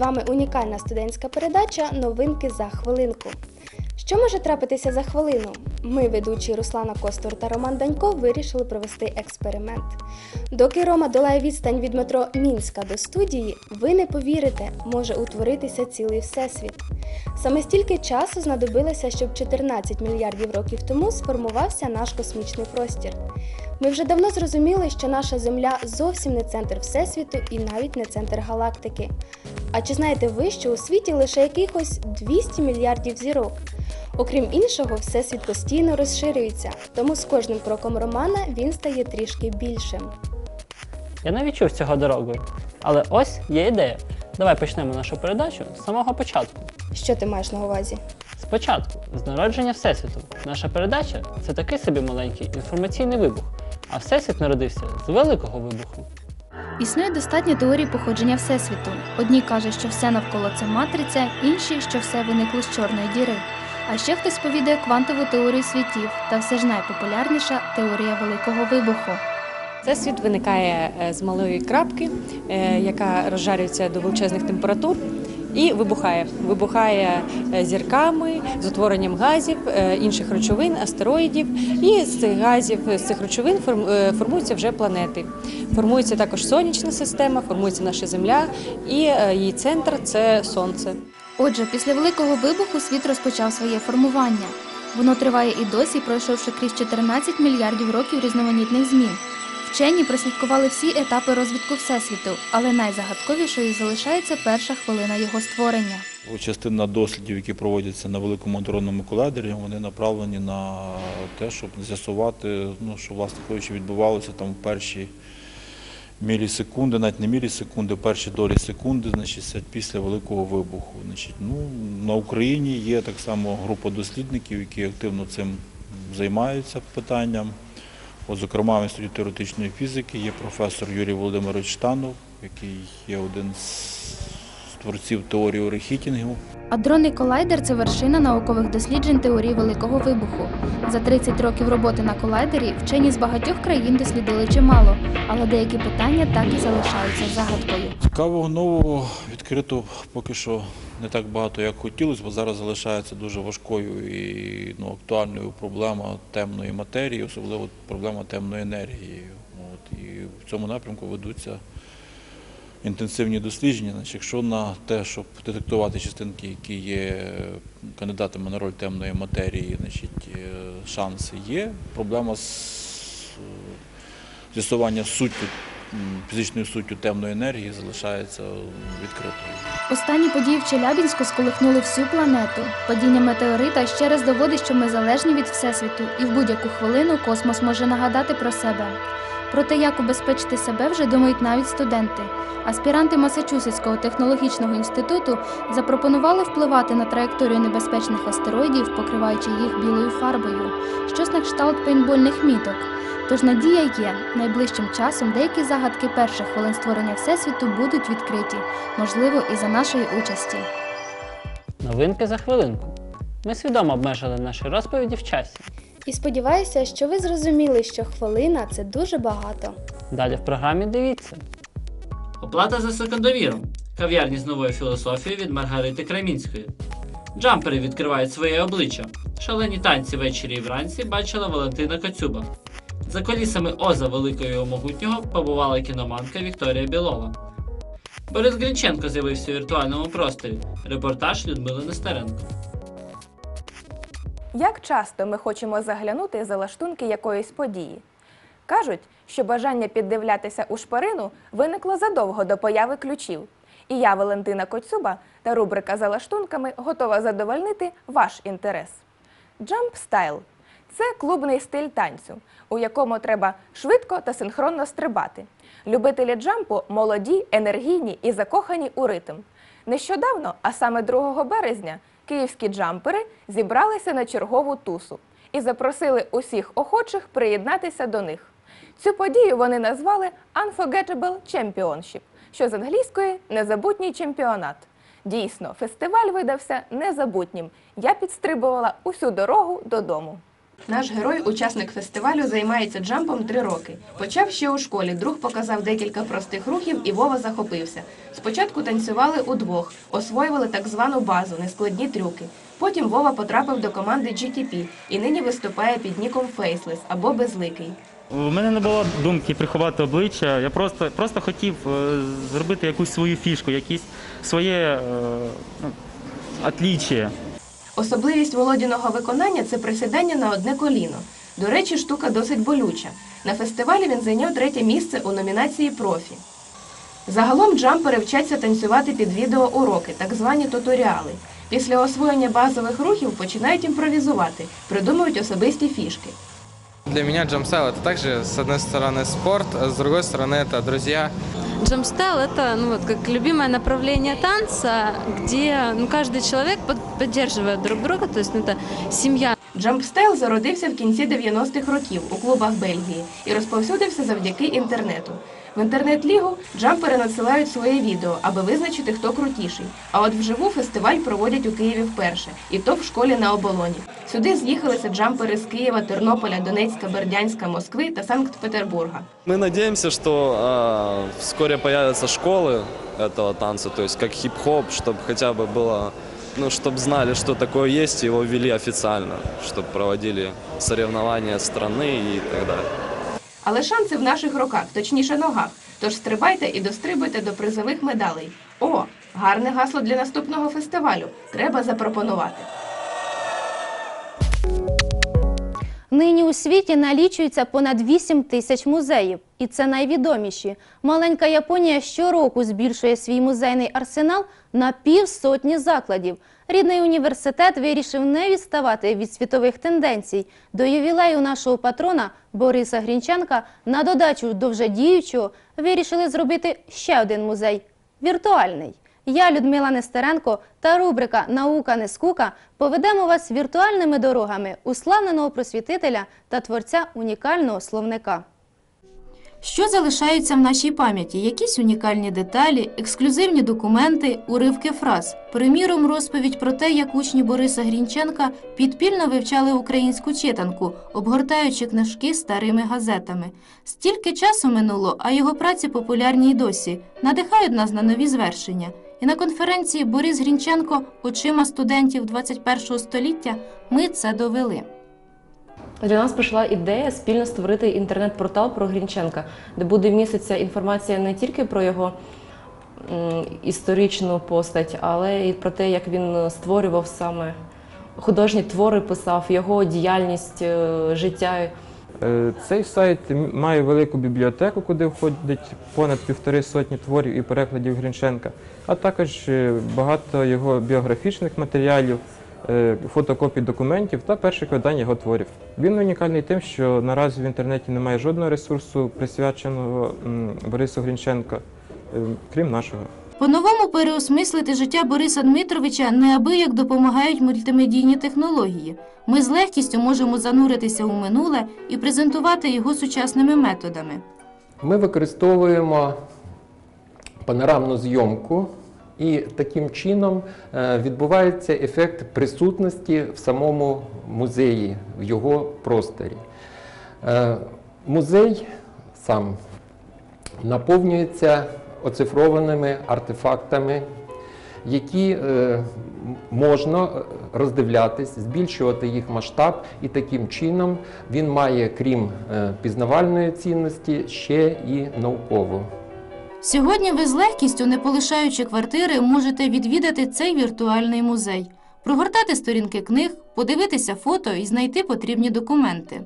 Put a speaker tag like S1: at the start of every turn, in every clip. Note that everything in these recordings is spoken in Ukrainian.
S1: вами унікальна студентська передача Новинки за хвилинку. Що може трапитися за хвилину? Ми, ведучі Руслана Костур та Роман Данько, вирішили провести експеримент. Доки Рома долає відстань від метро Мінська до студії, ви не повірите, може утворитися цілий всесвіт. Саме стільки часу знадобилося, щоб 14 мільярдів років тому сформувався наш космічний простір. Ми вже давно зрозуміли, що наша Земля зовсім не центр Всесвіту і навіть не центр галактики. А чи знаєте ви, що у світі лише якихось 200 мільярдів зірок? Окрім іншого, всесвіт постійно розширюється, тому з кожним кроком романа він стає трішки більшим.
S2: Я не відчув цього дорогою. Але ось є ідея. Давай почнемо нашу передачу з самого початку.
S1: Що ти маєш на увазі?
S2: Спочатку, з народження Всесвіту. Наша передача це такий собі маленький інформаційний вибух, а Всесвіт народився з великого вибуху.
S3: Існує достатньо теорій походження Всесвіту. Одні кажуть, що все навколо це матриця, інші, що все виникло з чорної діри. А ще хтось повідає квантову теорію світів, та все ж найпопулярніша теорія великого вибуху.
S4: Це світ виникає е, з малої крапки, е, яка розжарюється до величезних температур. І вибухає. Вибухає е, зірками, з утворенням газів, е, інших речовин, астероїдів. І з цих газів, з цих речовин е, формуються вже планети. Формується також сонячна система, формується наша Земля, і її центр це Сонце.
S3: Отже, після великого вибуху світ розпочав своє формування. Воно триває і досі, пройшовши крізь 14 мільярдів років різноманітних змін. Вчені прослідкували всі етапи розвитку Всесвіту, але найзагадковішою залишається перша хвилина його створення.
S5: Частина дослідів, які проводяться на великому адронному колайдері, вони направлені на те, щоб з'ясувати, ну, що, власне кажучи, відбувалося там в перші мілісекунди, навіть не мілісекунди, перші долі секунди, значить, після великого вибуху. Значить, ну, на Україні є так само група дослідників, які активно цим займаються питанням. От, зокрема, в інституті теоретичної фізики є професор Юрій Володимирович Штанов, який є один з творців теорії орехітінгу.
S3: Адронний колайдер це вершина наукових досліджень теорії великого вибуху. За 30 років роботи на колайдері вчені з багатьох країн дослідили чимало, але деякі питання так і залишаються загадкою.
S5: Цікавого нового відкрито поки що не так багато, як хотілося, бо зараз залишається дуже важкою і ну, актуальною проблема темної матерії, особливо проблема темної енергії. От, і в цьому напрямку ведуться інтенсивні дослідження. Значить, якщо на те, щоб детектувати частинки, які є кандидатами на роль темної матерії, значить, е, шанси є. Проблема з е, з'ясування суттю, фізичною суттю темної енергії залишається відкритою.
S3: Останні події в Челябінську сколихнули всю планету. Падіння метеорита ще раз доводить, що ми залежні від всесвіту, і в будь-яку хвилину космос може нагадати про себе. Про те, як убезпечити себе, вже думають навіть студенти. Аспіранти Масачусетського технологічного інституту запропонували впливати на траєкторію небезпечних астероїдів, покриваючи їх білою фарбою, щось на кшталт пейнтбольних міток. Тож надія є, найближчим часом деякі загадки перших хвилин створення Всесвіту будуть відкриті, можливо, і за нашої участі.
S2: Новинки за хвилинку. Ми свідомо обмежили наші розповіді в часі.
S1: І сподіваюся, що ви зрозуміли, що хвилина це дуже багато.
S2: Далі в програмі дивіться.
S6: Оплата за секондовіром. Кав'ярні з новою філософією від Маргарити Кремінської. Джампери відкривають своє обличчя. Шалені танці ввечері і вранці бачила Валентина Коцюба. За колісами Оза Великого і Могутнього побувала кіноманка Вікторія Білова. Борис Грінченко з'явився у віртуальному просторі. Репортаж Людмили Нестеренко.
S7: Як часто ми хочемо заглянути за лаштунки якоїсь події? Кажуть, що бажання піддивлятися у шпарину виникло задовго до появи ключів. І я, Валентина Коцюба, та рубрика за лаштунками готова задовольнити ваш інтерес. Jump Style – це клубний стиль танцю, у якому треба швидко та синхронно стрибати. Любителі джампу молоді, енергійні і закохані у ритм. Нещодавно, а саме 2 березня, київські джампери зібралися на чергову тусу і запросили усіх охочих приєднатися до них. Цю подію вони назвали Unforgettable Championship, що з англійської незабутній чемпіонат. Дійсно, фестиваль видався незабутнім. Я підстрибувала усю дорогу додому. Наш герой, учасник фестивалю, займається джампом три роки. Почав ще у школі. Друг показав декілька простих рухів, і Вова захопився. Спочатку танцювали удвох, освоювали так звану базу, нескладні трюки. Потім Вова потрапив до команди GTP і нині виступає під ніком Faceless або Безликий.
S8: У мене не було думки приховати обличчя. Я просто, просто хотів е, зробити якусь свою фішку, якісь своє е, ну, отліччя.
S7: Особливість Володіного виконання це присідання на одне коліно. До речі, штука досить болюча. На фестивалі він зайняв третє місце у номінації профі. Загалом джампери вчаться танцювати під відеоуроки, так звані туторіали. Після освоєння базових рухів починають імпровізувати, придумують особисті фішки.
S9: Для меня джамстайл это также, с одной стороны, спорт, а с другой стороны, это друзья.
S10: Джамстайл – это ну, вот, как любимое направление танца, где ну, каждый человек под- поддерживает друг друга, то есть ну, это семья.
S7: Джампстайл зародився в кінці 90-х років у клубах Бельгії і розповсюдився завдяки інтернету. В інтернет-лігу джампери надсилають своє відео, аби визначити, хто крутіший. А от вживу фестиваль проводять у Києві вперше, і то в школі на оболоні. Сюди з'їхалися джампери з Києва, Тернополя, Донецька, Бердянська, Москви та Санкт-Петербурга.
S11: Мы надеемся, что э, вскоре появятся школы этого танца, то есть как хип-хоп, чтобы хотя бы было, ну, чтобы знали, что такое есть, и его ввели официально, чтобы проводили соревнования страны и так далее.
S7: Але шанси в наших руках, точніше ногах. Тож стрибайте і дострибуйте до призових медалей. О, гарне гасло для наступного фестивалю. Треба запропонувати.
S12: Нині у світі налічується понад 8 тисяч музеїв, і це найвідоміші. Маленька Японія щороку збільшує свій музейний арсенал на півсотні закладів. Рідний університет вирішив не відставати від світових тенденцій. До ювілею нашого патрона Бориса Грінченка на додачу до вже діючого вирішили зробити ще один музей віртуальний. Я, Людмила Нестеренко та рубрика Наука не скука поведемо вас віртуальними дорогами уславленого просвітителя та творця унікального словника. Що залишаються в нашій пам'яті? Якісь унікальні деталі, ексклюзивні документи, уривки фраз. Приміром, розповідь про те, як учні Бориса Грінченка підпільно вивчали українську читанку, обгортаючи книжки старими газетами. Стільки часу минуло, а його праці популярні й досі, надихають нас на нові звершення. І на конференції Борис Грінченко очима студентів 21 століття ми це довели.
S13: Для нас прийшла ідея спільно створити інтернет-портал про Грінченка, де буде міститися інформація не тільки про його історичну постать, але і про те, як він створював саме художні твори, писав, його діяльність, е, життя.
S14: Е, Цей сайт має велику бібліотеку, куди входить понад півтори сотні творів і перекладів Грінченка, а також е, багато його біографічних матеріалів, е, фотокопій документів та перших видань його творів. Він унікальний тим, що наразі в інтернеті немає жодного ресурсу, присвяченого Борису Грінченка, е, крім нашого.
S12: По-новому переосмислити життя Бориса Дмитровича неабияк допомагають мультимедійні технології. Ми з легкістю можемо зануритися у минуле і презентувати його сучасними методами.
S15: Ми використовуємо панорамну зйомку, і таким чином е, відбувається ефект присутності в самому музеї, в його просторі. Е, Музей сам наповнюється оцифрованими артефактами, які е, можна роздивлятись, збільшувати їх масштаб, і таким чином він має, крім е, пізнавальної цінності, ще і наукову.
S12: Сьогодні ви з легкістю, не полишаючи квартири, можете відвідати цей віртуальний музей, прогортати сторінки книг, подивитися фото і знайти потрібні документи.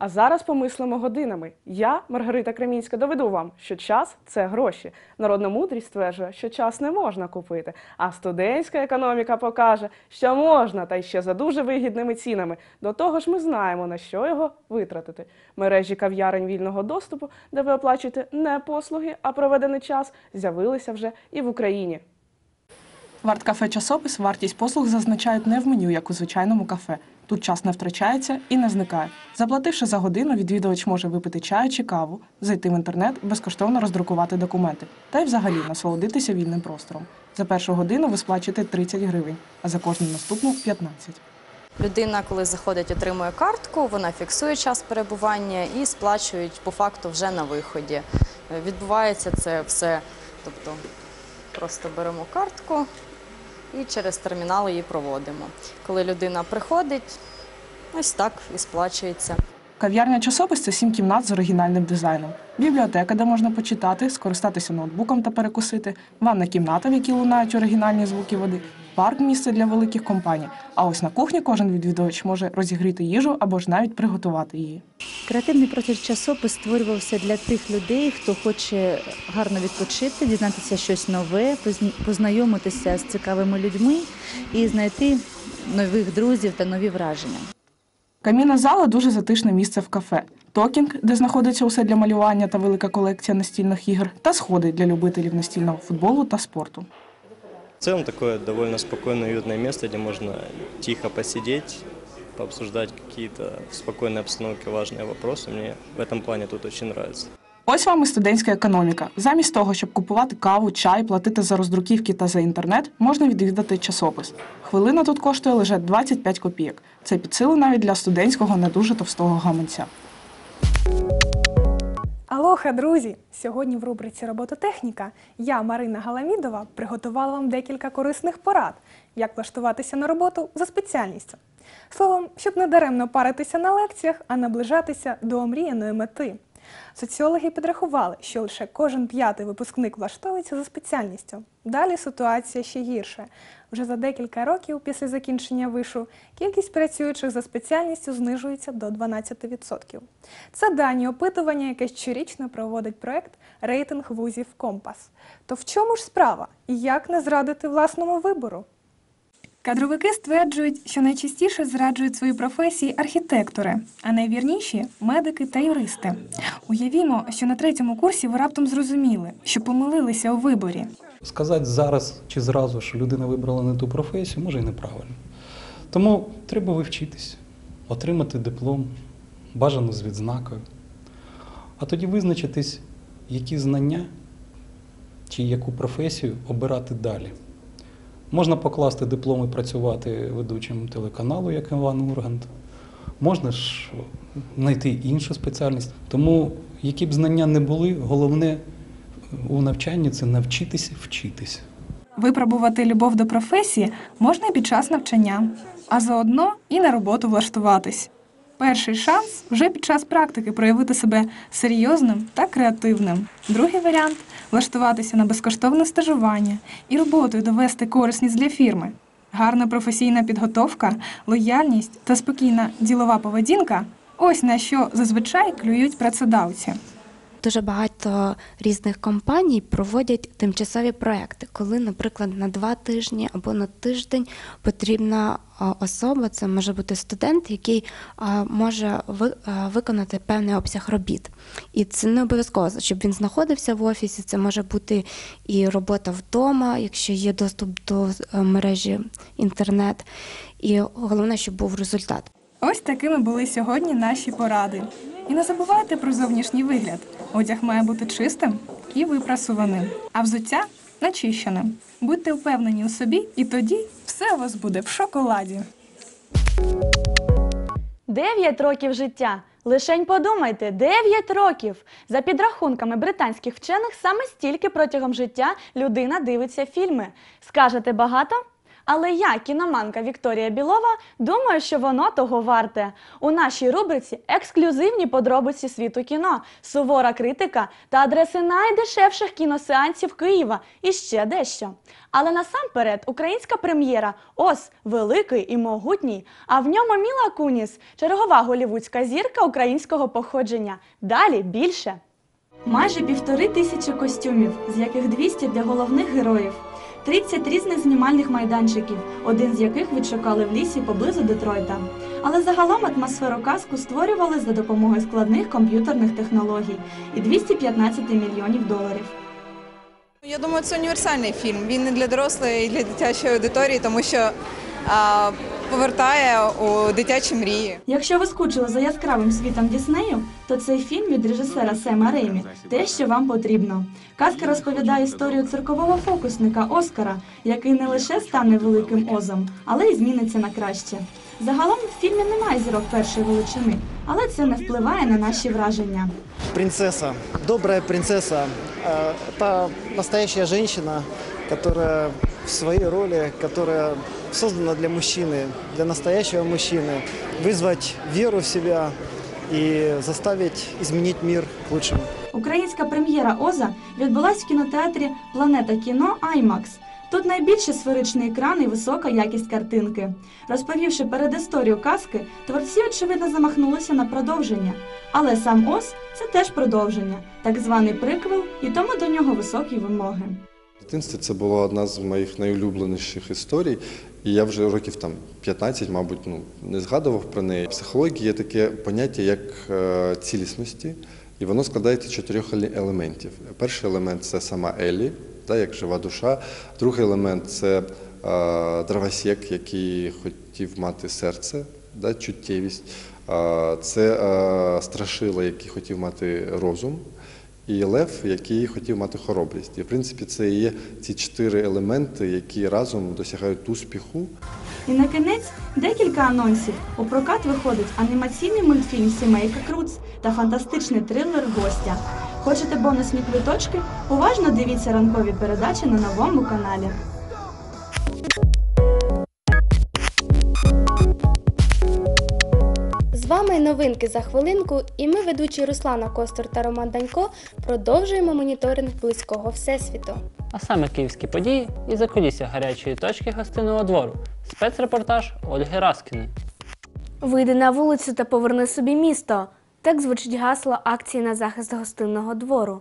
S16: А зараз помислимо годинами. Я, Маргарита Кремінська, доведу вам, що час це гроші. Народна мудрість стверджує, що час не можна купити. А студентська економіка покаже, що можна, та й ще за дуже вигідними цінами. До того ж, ми знаємо, на що його витратити. Мережі кав'ярень вільного доступу, де ви оплачуєте не послуги, а проведений час, з'явилися вже і в Україні. Варткафе часопис вартість послуг зазначають не в меню, як у звичайному кафе. Тут час не втрачається і не зникає. Заплативши за годину, відвідувач може випити чаю чи каву, зайти в інтернет, безкоштовно роздрукувати документи та й взагалі насолодитися вільним простором. За першу годину ви сплачуєте 30 гривень, а за кожну наступну 15.
S17: Людина, коли заходить, отримує картку, вона фіксує час перебування і сплачують по факту вже на виході. Е, Відбувається це все, тобто просто беремо картку і через термінал її проводимо. Коли людина приходить, ось так і сплачується.
S18: Кав'ярня часопис це сім кімнат з оригінальним дизайном. Бібліотека, де можна почитати, скористатися ноутбуком та перекусити, ванна кімната, в якій лунають оригінальні звуки води, парк місце для великих компаній. А ось на кухні кожен відвідувач може розігріти їжу або ж навіть приготувати її.
S19: Креативний процес часопис створювався для тих людей, хто хоче гарно відпочити, дізнатися щось нове, позн- познайомитися з цікавими людьми і знайти нових друзів та нові враження.
S18: Камінна зала дуже затишне місце в кафе. Токінг, де знаходиться усе для малювання та велика колекція настільних ігор, та сходи для любителів настільного футболу та спорту.
S20: В целом такое довольно спокойное, уютное место, где можно тихо посидеть, пообсуждать какие-то в спокойной обстановке важные вопросы. Мне в этом плане тут очень нравится.
S18: Ось вам і студентська економіка. Замість того, щоб купувати каву, чай, платити за роздруківки та за інтернет, можна відвідати часопис. Хвилина тут коштує лише 25 копійок. Це під силу навіть для студентського не дуже товстого гаманця.
S21: Алоха, друзі! Сьогодні в рубриці Робототехніка я, Марина Галамідова, приготувала вам декілька корисних порад, як влаштуватися на роботу за спеціальністю. Словом, щоб не даремно паритися на лекціях, а наближатися до омріяної мети. Соціологи підрахували, що лише кожен п'ятий випускник влаштовується за спеціальністю. Далі ситуація ще гірше. Вже за декілька років після закінчення вишу кількість працюючих за спеціальністю знижується до 12%. Це дані опитування, яке щорічно проводить проект Рейтинг вузів Компас. То в чому ж справа і як не зрадити власному вибору? Кадровики стверджують, що найчастіше зраджують свої професії архітектори, а найвірніші медики та юристи. Уявімо, що на третьому курсі ви раптом зрозуміли, що помилилися у виборі.
S22: Сказати зараз чи зразу, що людина вибрала не ту професію, може і неправильно. Тому треба вивчитись, отримати диплом, бажано з відзнакою, а тоді визначитись, які знання чи яку професію обирати далі. Можна покласти диплом і працювати ведучим телеканалу, як Іван Ургант. Можна ж знайти іншу спеціальність. Тому, які б знання не були, головне у навчанні це навчитися вчитись.
S21: Випробувати любов до професії можна і під час навчання, а заодно і на роботу влаштуватись. Перший шанс вже під час практики проявити себе серйозним та креативним. Другий варіант влаштуватися на безкоштовне стажування і роботою довести корисність для фірми. Гарна професійна підготовка, лояльність та спокійна ділова поведінка ось на що зазвичай клюють працедавці.
S23: Дуже багато різних компаній проводять тимчасові проекти, коли, наприклад, на два тижні або на тиждень потрібна особа, це може бути студент, який може виконати певний обсяг робіт. І це не обов'язково, щоб він знаходився в офісі. Це може бути і робота вдома, якщо є доступ до е, мережі інтернет. І головне, щоб був результат.
S21: Ось такими були сьогодні наші поради. І не забувайте про зовнішній вигляд. Одяг має бути чистим і випрасуваним, а взуття начищеним. Будьте впевнені у собі, і тоді все у вас буде в шоколаді.
S24: Дев'ять років життя. Лишень подумайте, 9 років. За підрахунками британських вчених, саме стільки протягом життя людина дивиться фільми. Скажете багато? Але я, кіноманка Вікторія Білова, думаю, що воно того варте. У нашій рубриці ексклюзивні подробиці світу кіно, сувора критика та адреси найдешевших кіносеансів Києва і ще дещо. Але насамперед українська прем'єра Ос великий і могутній. А в ньому Міла Куніс, чергова голівудська зірка українського походження. Далі більше. Майже півтори тисячі костюмів, з яких 200 для головних героїв. 30 різних знімальних майданчиків, один з яких відшукали в лісі поблизу Детройта. Але загалом атмосферу казку створювали за допомогою складних комп'ютерних технологій і 215 мільйонів доларів.
S25: Я думаю, це універсальний фільм. Він і для дорослої, і для дитячої аудиторії, тому що повертає у дитячі мрії.
S24: Якщо ви скучили за яскравим світом Діснею, то цей фільм від режисера Сема Реймі те, що вам потрібно. Казка розповідає історію циркового фокусника Оскара, який не лише стане великим озом, але й зміниться на краще. Загалом в фільмі немає зірок першої величини, але це не впливає на наші враження.
S26: Принцесса, добрая принцесса, э, та настоящая женщина, которая в своей роли, которая создана для мужчины, для настоящего мужчины, вызвать веру в себя и заставить изменить мир к лучшему.
S24: Українська прем'єра Оза відбулась в кінотеатрі Планета кіно IMAX. Тут найбільше сферичний екран і висока якість картинки. Розповівши передісторію казки, творці очевидно замахнулися на продовження. Але сам Оз це теж продовження, так званий приквел, і тому до нього високі вимоги.
S27: В дитинстві це була одна з моїх найулюбленіших історій, і я вже років там 15, мабуть, ну не згадував про неї. В психології є таке поняття як е, цілісності, і воно складається чотирьох елементів. Перший елемент це сама Елі, та, як жива душа. Другий елемент це е, дровосек, який хотів мати серце, да, чуттєвість. Е, це е, страшила, який хотів мати розум. І лев, який хотів мати хоробрість. І в принципі це є ці чотири елементи, які разом досягають успіху.
S24: І на кінець декілька анонсів. У прокат виходить анімаційний мультфільм Сімейка Круц та фантастичний трилер Гостя. Хочете бонусні квиточки? Уважно дивіться ранкові передачі на новому каналі.
S28: З вами новинки за хвилинку, і ми, ведучі Руслана Костор та Роман Данько, продовжуємо моніторинг близького всесвіту.
S2: А саме київські події і закулісся гарячої точки гостинного двору. Спецрепортаж Ольги Раскіни.
S28: Вийди на вулицю та поверни собі місто. Так звучить гасло акції на захист гостинного двору,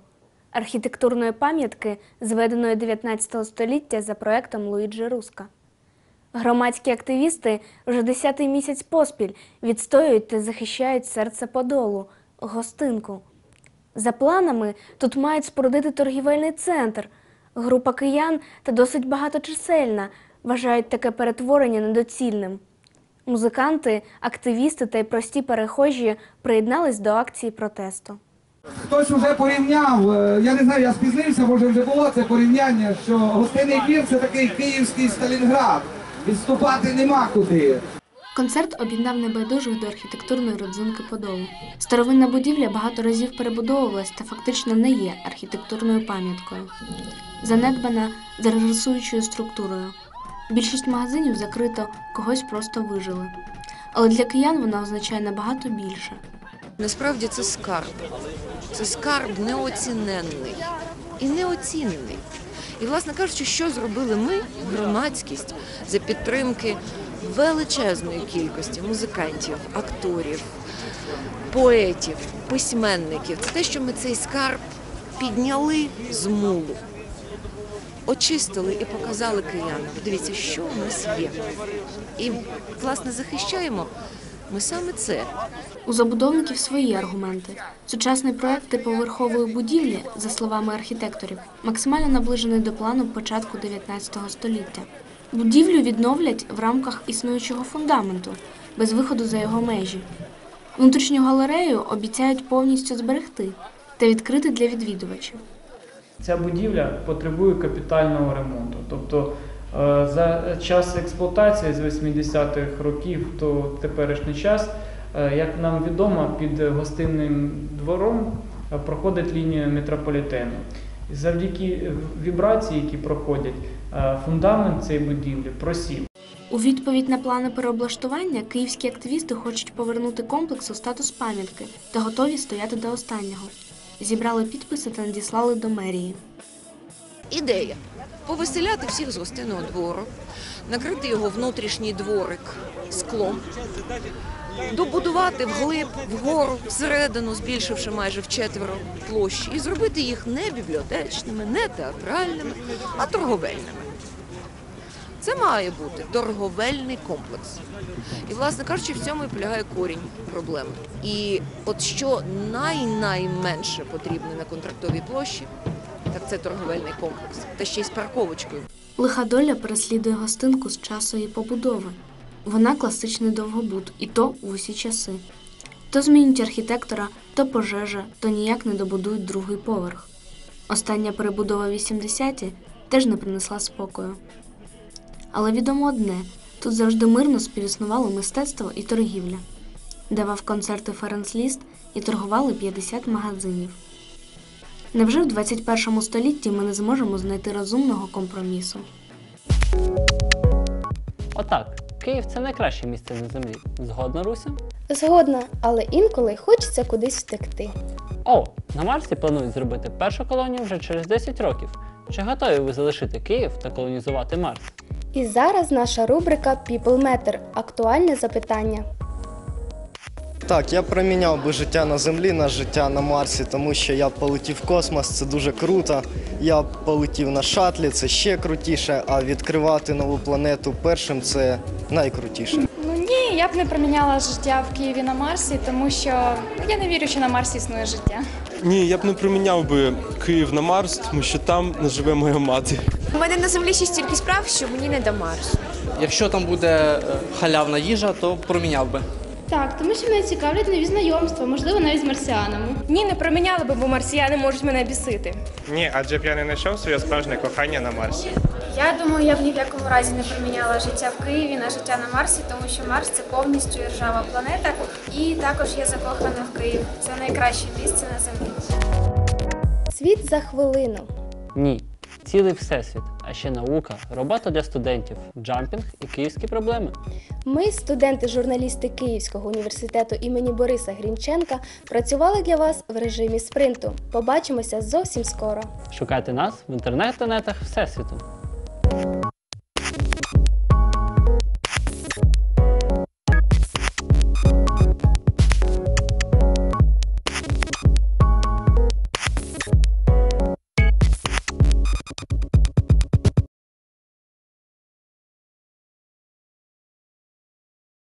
S28: архітектурної пам'ятки, зведеної 19 століття за проектом Луїджі Руска. Громадські активісти вже десятий місяць поспіль відстоюють та захищають серце Подолу гостинку. За планами тут мають спорудити торгівельний центр. Група киян та досить багаточисельна вважають таке перетворення недоцільним. Музиканти, активісти та й прості перехожі приєднались до акції протесту.
S29: Хтось вже порівняв, е, я не знаю, я спізнився, може вже було це порівняння, що гостинний двір це такий київський Сталінград. Відступати нема куди.
S28: Концерт об'єднав небайдужих до архітектурної родзинки Подолу. Старовинна будівля багато разів перебудовувалась та фактично не є архітектурною пам'яткою. Занедбана за режисуючою структурою. Більшість магазинів закрито, когось просто вижили. Але для киян вона означає набагато більше.
S30: Насправді це скарб. Це скарб неоціненний і неоцінений. І, власне кажучи, що зробили ми, громадськість, за підтримки величезної кількості музикантів, акторів, поетів, письменників. Це те, що ми цей скарб підняли з мулу, очистили і показали киянам. Подивіться, що у нас є. І, власне, захищаємо ми саме це.
S28: У забудовників свої аргументи. Сучасний проект типоверхової будівлі, за словами архітекторів, максимально наближений до плану початку 19 століття. Будівлю відновлять в рамках існуючого фундаменту, без виходу за його межі. Внутрішню галерею обіцяють повністю зберегти та відкрити для відвідувачів.
S31: Ця будівля потребує капітального ремонту. Тобто е, за час експлуатації з 80-х років то теперішній час, е, як нам відомо, під гостинним двором е, проходить лінія метрополітену. І завдяки вібрації, які проходять, фундамент цієї будівлі просів.
S28: У відповідь на плани переоблаштування київські активісти хочуть повернути комплексу статус пам'ятки та готові стояти до останнього. Зібрали підписи та надіслали до мерії.
S30: Ідея повеселяти всіх з гостиного двору, накрити його внутрішній дворик склом, добудувати вглиб, вгору, всередину, збільшивши майже вчетверо площі, і зробити їх не бібліотечними, не театральними, а торговельними. Це має бути торговельний комплекс. І, власне кажучи, в цьому і полягає корінь проблеми. І от що най-найменше потрібно на контрактовій площі, так це торговельний комплекс, та ще й з парковочкою.
S28: Лиха доля переслідує гостинку з часу її побудови. Вона класичний довгобуд, і то в усі часи. То змінюють архітектора, то пожежа, то ніяк не добудують другий поверх. Остання перебудова 80-ті теж не принесла спокою. Але відомо одне: Тут завжди мирно співіснувало мистецтво і торгівля. Давав концерти Ференс Ліст і торгували 50 магазинів. Невже в 21 столітті ми не зможемо знайти розумного компромісу?
S2: Отак, Київ це найкраще місце на землі. Згодна, Руся?
S1: Згодна, але інколи хочеться кудись втекти.
S2: О, на Марсі планують зробити першу колонію вже через 10 років. Чи готові ви залишити Київ та колонізувати Марс?
S1: І зараз наша рубрика People Matter – актуальне запитання.
S26: Так, я проміняв би життя на землі на життя на Марсі, тому що я полетів в космос, це дуже круто. Я полетів на шатлі, це ще крутіше. А відкривати нову планету першим це найкрутіше.
S32: Ну ні, я б не проміняла життя в Києві на Марсі, тому що я не вірю, що на Марсі існує життя.
S33: Ні, я б не проміняв би Київ на Марс, тому що там не живе моя мати.
S34: У мене на землі ще стільки справ, що мені не до Марсу.
S8: Якщо там буде е, халявна їжа, то проміняв би.
S35: Так, тому що мене цікавлять нові знайомства, можливо, навіть з марсіанами.
S36: Ні, не проміняла би, бо марсіяни можуть мене бісити.
S37: Ні, адже б я не знайшов своє справжнє кохання на Марсі.
S35: Я думаю, я б ні в якому разі не проміняла життя в Києві на життя на Марсі, тому що Марс це повністю іржава планета, і також я закохана в Київ. Це найкраще місце на землі.
S1: Світ за хвилину.
S2: Ні. Цілий всесвіт, а ще наука, робота для студентів, джампінг і київські проблеми.
S1: Ми, студенти-журналісти Київського університету імені Бориса Грінченка, працювали для вас в режимі спринту. Побачимося зовсім скоро.
S2: Шукайте нас в інтернет-тенетах Всесвіту. thank you